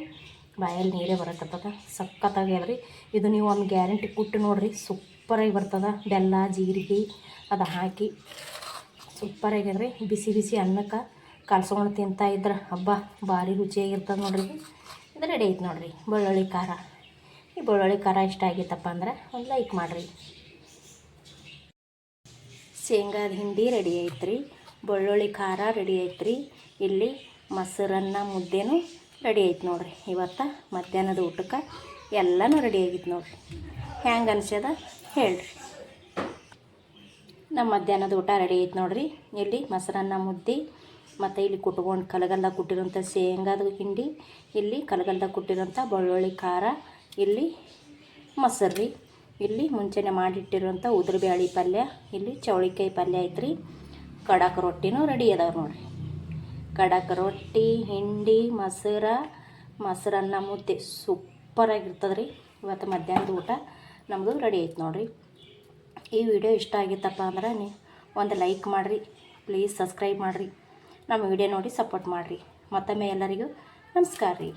ಬಾಯಲ್ಲಿ ನೀರೇ ಬರತ್ತದ ಸಖತ್ತಾಗ್ಯದ ರೀ ಇದು ನೀವು ಒಂದು ಗ್ಯಾರಂಟಿ ಕುಟ್ಟು ನೋಡಿರಿ ಸೂಪರಾಗಿ ಬರ್ತದ. ಬೆಲ್ಲ, ಜೀರಿಗೆ ಅದು ಹಾಕಿ ಸೂಪರಾಗ್ಯದ ರೀ ಬಿಸಿ ಬಿಸಿ ಅನ್ನಕ್ಕೆ ಕಲ್ಸ್ಕೊಂಡು ತಿಂತಾ ಇದ್ರೆ ಹಬ್ಬ ಭಾರಿ ರುಚಿಯಾಗಿರ್ತದೆ ನೋಡ್ರಿ. ಇದು ರೆಡಿ ಐತೆ ನೋಡಿರಿ. ಬೆಳ್ಳುಳ್ಳಿ ಖಾರ. ಈ ಬೆಳ್ಳುಳ್ಳಿ ಖಾರ ಇಷ್ಟ ಆಗಿತ್ತಪ್ಪ ಅಂದ್ರೆ ಒಂದು ಲೈಕ್ ಮಾಡಿರಿ. ಶೇಂಗಾದ ಹಿಂಡಿ ರೆಡಿ ಐತ್ರಿ, ಬೆಳ್ಳುಳ್ಳಿ ಖಾರ ರೆಡಿ ಐತ್ರಿ, ಇಲ್ಲಿ ಮೊಸರನ್ನ ಮುದ್ದೆನೂ ರೆಡಿ ಐತೆ ನೋಡ್ರಿ. ಇವತ್ತು ಮಧ್ಯಾಹ್ನದ ಊಟಕ್ಕೆ ಎಲ್ಲನೂ ರೆಡಿ ಆಗಿತ್ತು ನೋಡ್ರಿ. ಹ್ಯಾಂಗೆ ಅನ್ಸ್ಯದ ಹೇಳ್ರಿ. ನಮ್ಮ ಮಧ್ಯಾಹ್ನದ ಊಟ ರೆಡಿ ಐತೆ ನೋಡ್ರಿ. ಇಲ್ಲಿ ಮೊಸರನ್ನ ಮುದ್ದೆ, ಮತ್ತು ಇಲ್ಲಿ ಕುಟ್ಕೊಂಡು ಕಲಗಲ್ದಾಗ ಕುಟ್ಟಿರೋಂಥ ಶೇಂಗಾದ ಹಿಂಡಿ, ಇಲ್ಲಿ ಕಲಗಲ್ದಾಗ ಕುಟ್ಟಿರೋಂಥ ಬೆಳ್ಳುಳ್ಳಿ ಖಾರ, ಇಲ್ಲಿ ಮೊಸರು ರೀ ಇಲ್ಲಿ ಮುಂಚೆನೆ ಮಾಡಿಟ್ಟಿರುವಂಥ ಉದ್ರಬ್ಯಾಳಿ ಪಲ್ಯ, ಇಲ್ಲಿ ಚೌಳಿಕಾಯಿ ಪಲ್ಯ ಐತ್ರಿ. ಕಡಕ್ ರೊಟ್ಟಿನೂ ರೆಡಿ ಅದಾವೆ ನೋಡಿರಿ. ಕಡಕ್ ರೊಟ್ಟಿ, ಹಿಂಡಿ, ಮೊಸರ ಮೊಸರನ್ನ ಮುದ್ದೆ ಸೂಪರಾಗಿರ್ತದೆ ರೀ ಇವತ್ತು ಮಧ್ಯಾಹ್ನದ ಊಟ ನಮ್ಮದು ರೆಡಿ ಐತೆ ನೋಡಿರಿ. ಈ ವಿಡಿಯೋ ಇಷ್ಟ ಆಗಿತ್ತಪ್ಪ ಅಂದ್ರೆ ನೀವು ಒಂದು ಲೈಕ್ ಮಾಡಿರಿ, ಪ್ಲೀಸ್ ಸಬ್ಸ್ಕ್ರೈಬ್ ಮಾಡಿರಿ. ನಮ್ಮ ವಿಡಿಯೋ ನೋಡಿ ಸಪೋರ್ಟ್ ಮಾಡಿರಿ. ಮತ್ತೊಮ್ಮೆ ಎಲ್ಲರಿಗೂ ನಮಸ್ಕಾರ ರೀ.